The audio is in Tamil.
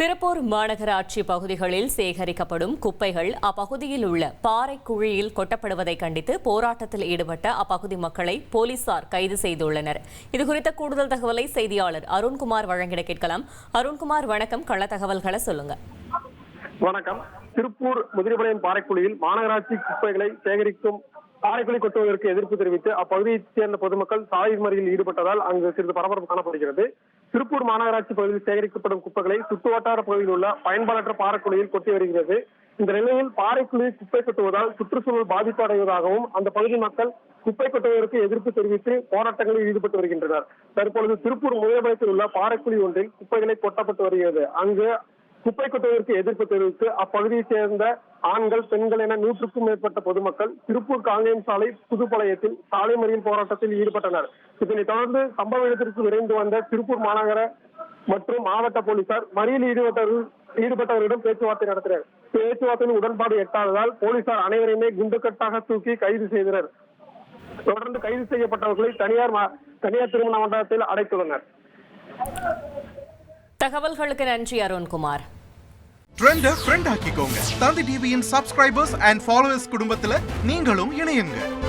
திருப்பூர் மாநகராட்சி பகுதிகளில் சேகரிக்கப்படும் குப்பைகள் அப்பகுதியில் உள்ள பாறை குழியில் கொட்டப்படுவதை கண்டித்து போராட்டத்தில் ஈடுபட்ட அப்பகுதி மக்களை போலீசார் கைது செய்துள்ளனர். இதுகுறித்த கூடுதல் தகவலை செய்தியாளர் அருண்குமார் வழங்கிட கேட்கலாம். அருண்குமார் வணக்கம். கள தகவல்களை சொல்லுங்க. வணக்கம். திருப்பூர் முதிரிபாளையம் பாறைக்குழியில் மாநகராட்சி குப்பைகளை சேகரிக்கும் பாறைக்குழி கொட்டுவதற்கு எதிர்ப்பு தெரிவித்து அப்பகுதியைச் சேர்ந்த பொதுமக்கள் சாலை மறியலில் ஈடுபட்டதால் அங்கு சிறிது பரபரப்பு காணப்படுகிறது. திருப்பூர் மாநகராட்சி பகுதியில் சேகரிக்கப்படும் குப்பைகளை சுற்றுவட்டார பகுதியில் உள்ள பயன்பாடற்ற பாறைக்குழியில் கொட்டி வருகிறது. இந்த நிலையில் பாறைக்குழியில் குப்பை கொட்டுவதால் சுற்றுச்சூழல் பாதிப்பு அடைவதாகவும் அந்த பகுதி மக்கள் குப்பை கொட்டுவதற்கு எதிர்ப்பு தெரிவித்து போராட்டங்களில் ஈடுபட்டு வருகின்றனர். தற்பொழுது திருப்பூர் முதலமைச்சர் உள்ள பாறைக்குழி ஒன்றில் குப்பைகளை கொட்டப்பட்டு வருகிறது. அங்கு குப்பை கொட்டுவதற்கு எதிர்ப்பு தெரிவித்து அப்பகுதியைச் சேர்ந்த ஆண்கள் பெண்கள் என நூற்றுக்கும் மேற்பட்ட பொதுமக்கள் திருப்பூர் காங்கேயம் சாலை புதுப்பாளையத்தில் சாலை மறியல் போராட்டத்தில் ஈடுபட்டனர். இதனைத் தொடர்ந்து சம்பவ இடத்திற்கு விரைந்து வந்த திருப்பூர் மாநகர மற்றும் மாவட்ட போலீசார் மறியல் ஈடுபட்டவர்கள் ஈடுபட்டவர்களிடம் பேச்சுவார்த்தை நடத்தினர். பேச்சுவார்த்தையில் உடன்பாடு எட்டாததால் போலீசார் அனைவரையுமே குண்டுக்கட்டாக தூக்கி கைது செய்தனர். தொடர்ந்து கைது செய்யப்பட்டவர்களை தனியார் மா- தனியார் திருமண மண்டபத்தில் அடைத்துள்ளனர். தகவல்களுக்கு நன்றி அருண்குமார். ட்ரெண்ட ஃப்ரெண்ட் ஆக்கிக்கோங்க. தந்தி டிவியின் சப்ஸ்கிரைபர்ஸ் அண்ட் ஃபாலோவர்ஸ் குடும்பத்தில் நீங்களும் இணையுங்க.